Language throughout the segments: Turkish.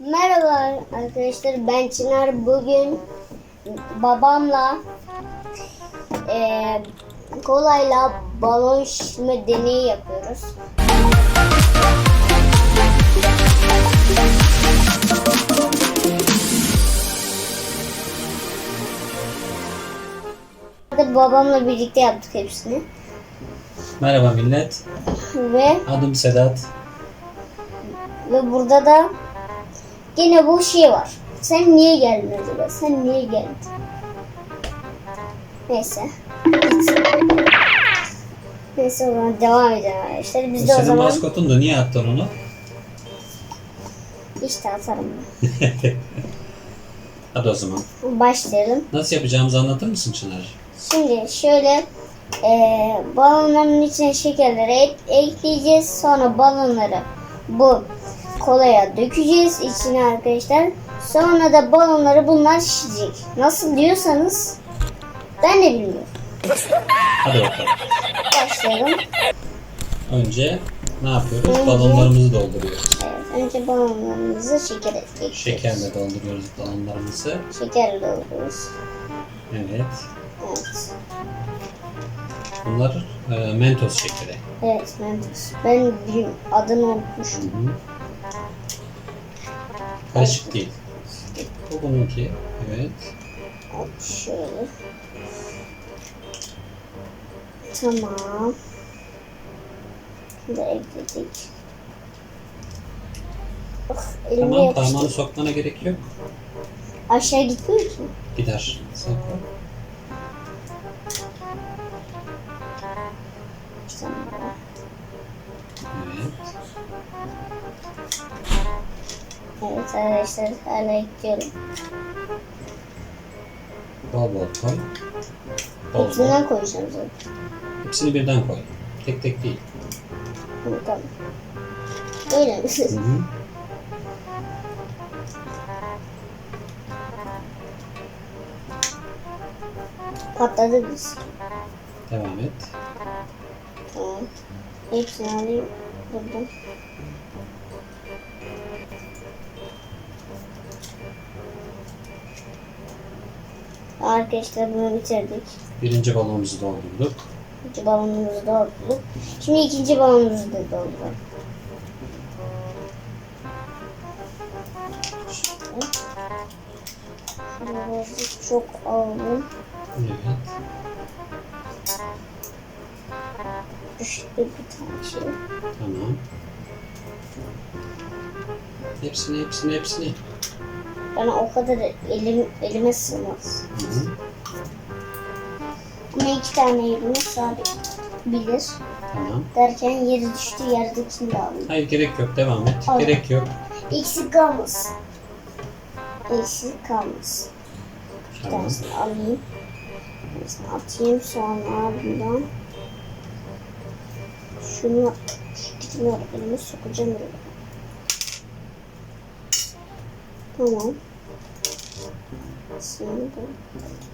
Merhaba arkadaşlar ben Çınar. Bugün babamla eee kolayla balon şişme deneyi yapıyoruz. Babamla birlikte yaptık hepsini. Merhaba millet. Ve Adım Sedat. Ve burada da yine bu şey var. Sen niye geldin acaba? Sen niye geldin? Neyse. Neyse o zaman devam edelim arkadaşlar. Biz de o senin zaman maskotundu. Niye attın onu? işte atarım. Hadi o zaman. Başlayalım. Nasıl yapacağımızı anlatır mısın Çınar? Şimdi şöyle eee balonların içine şekerleri ek- ekleyeceğiz. Sonra balonları bu kolaya dökeceğiz içine arkadaşlar. Sonra da balonları bunlar şişecek. Nasıl diyorsanız ben de bilmiyorum. Hadi bakalım. Başlayalım. Önce ne yapıyoruz? Önce- Balonlarımızı dolduruyoruz. Evet, önce balonlarımızı şeker ekleyeceğiz. Şekerle dolduruyoruz balonlarımızı. Şekerle dolduruyoruz. Evet. Evet. Bunlar e, mentos şekeri. Evet Mentos. Ben. Adını unutmuşum. Hı hı. Karışık değil. Bu bununki. Evet. Şöyle. Tamam. Bunu da ekledik. Oh, elime Tamam yapıştı. parmağını sokmana gerek yok. Aşağı gitmiyor ki. Gider. Sen koy. Evet arkadaşlar hala ekliyorum. Bol bol koy. Bol. Hepsinden koyacağım zaten. Hepsini birden koy. Tek tek değil. Hı, Tamam. Öyle mi? Hı hı. Patladı biz. Devam et. Tamam. Hepsini alayım buradan. Arkadaşlar bunu bitirdik. Birinci balonumuzu doldurduk. İkinci balonumuzu doldurduk. Şimdi ikinci balonumuzu da. Şöyle birazcık çok aldım. Evet. Düştü bir tane şey. Tamam. Hepsini, hepsini, hepsini. Bana o kadar elim, elime sığmaz. Hı hı. Ama iki tane elime sığabilir. Tamam. Derken yeri düştü yerdekini de alayım. Hayır gerek yok. Devam et. Al. Gerek yok. Eksik kalmasın. Eksik kalmasın. Bir Tamam. tanesini alayım. Tanesini atayım sonra bundan. Şunu şu elime sokacağım. Tamam. Şimdi bu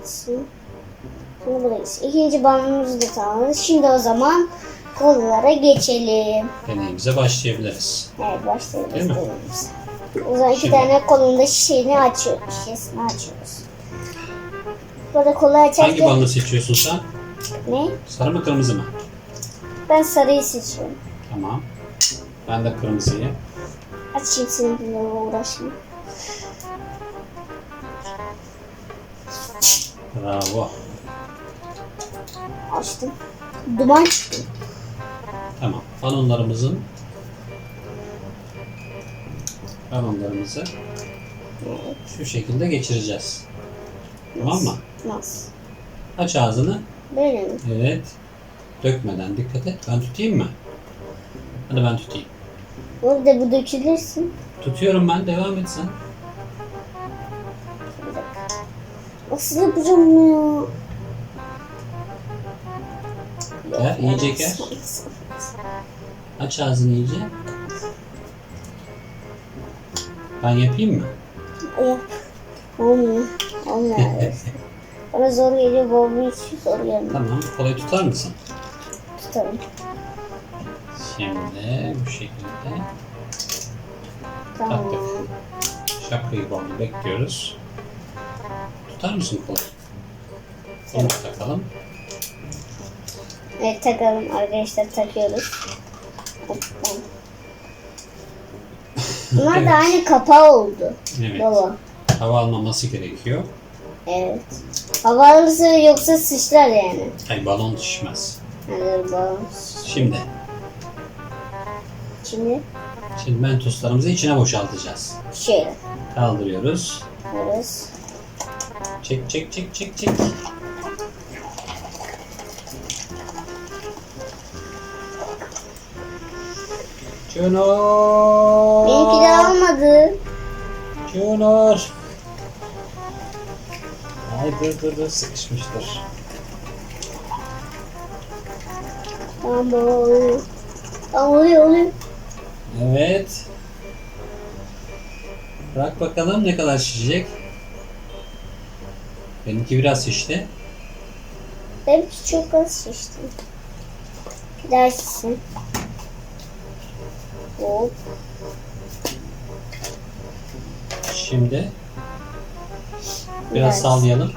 gitsin. Şimdi bu da gitsin. İkinci balonumuzu da tamamladık. Şimdi o zaman kollara geçelim. Deneyimize başlayabiliriz. Evet başlayalım. Değil mi? O zaman iki Şimdi. tane kolunda şişeni açıyoruz. Şişesini açıyoruz. Burada kolu Hangi açarken balonu seçiyorsun sen? ne? Sarı mı kırmızı mı? Ben sarıyı seçiyorum. Tamam. Ben de kırmızıyı. Açayım senin bununla Bravo. Açtım. Duman çıktı. Tamam. Balonlarımızın balonlarımızı şu şekilde geçireceğiz. Tamam mı? Nasıl? Aç ağzını. Böyle mi? Evet. Dökmeden dikkat et. Ben tutayım mı? Hadi ben tutayım. Burada bu dökülürsün. Tutuyorum ben. Devam et sen. Nasıl yapacağım ya? Gel, iyice evet. Aç ağzını iyice. Ben yapayım mı? Yap. Olmuyor. Olmuyor. Bana zor geliyor. Babamın hiç zor gelmiyor. Tamam. Kolayı tutar mısın? Tutarım. Şimdi bu şekilde Tamam. Taktık. Şapkayı bağlı bekliyoruz. Tutar mısın kolayı? Onu takalım. Evet takalım arkadaşlar takıyoruz. Bunlar da aynı kapağı oldu. Evet. Baba. Hava almaması gerekiyor. Evet. Hava alırsa yoksa sıçrar yani. Ay balon şişmez. Hadi bakalım. Şimdi. Şimdi Şimdi mentoslarımızı içine boşaltacağız. şöyle Kaldırıyoruz. yaparız. Çek çek çek çek çek. Junior. Benimki de almadı. Junior. Ay dur dur dur sıkışmıştır. Baba oluyor. Tamam oluyor oluyor. Evet. Bırak bakalım ne kadar şişecek. Benimki biraz şişti. Benimki çok az şişti. Bir daha şişsin. Hop. Şimdi biraz Biraz. sallayalım.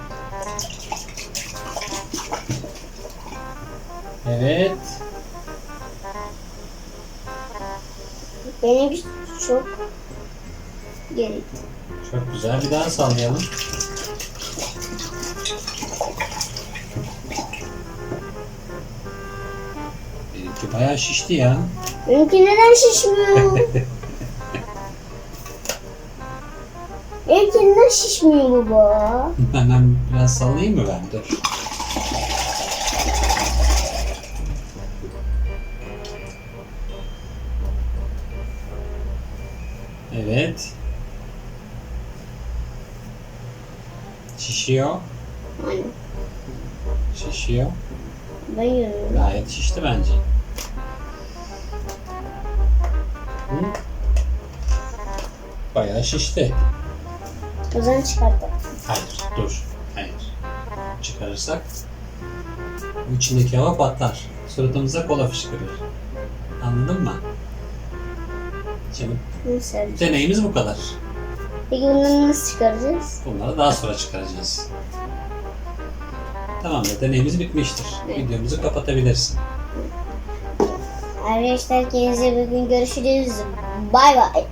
Evet. Benimki çok geri. Çok güzel. Bir daha sallayalım. Benimki bayağı şişti ya. Benimki neden şişmiyor? Benimki neden şişmiyor baba? Hemen biraz sallayayım mı ben? Dur. Evet. Şişiyor. Hani Şişiyor. görüyorum. Gayet şişti bence. Hı? Bayağı şişti. O zaman çıkartalım. Hayır, dur. Hayır. Çıkarırsak bu içindeki hava patlar. Suratımıza kola fışkırır. Anladın mı? Şimdi Nasıl deneyimiz bu kadar. Peki bunları nasıl çıkaracağız? Bunları daha sonra çıkaracağız. Tamam da deneyimiz bitmiştir. Videomuzu kapatabilirsin. Arkadaşlar kendinize bugün görüşürüz. Bay bay.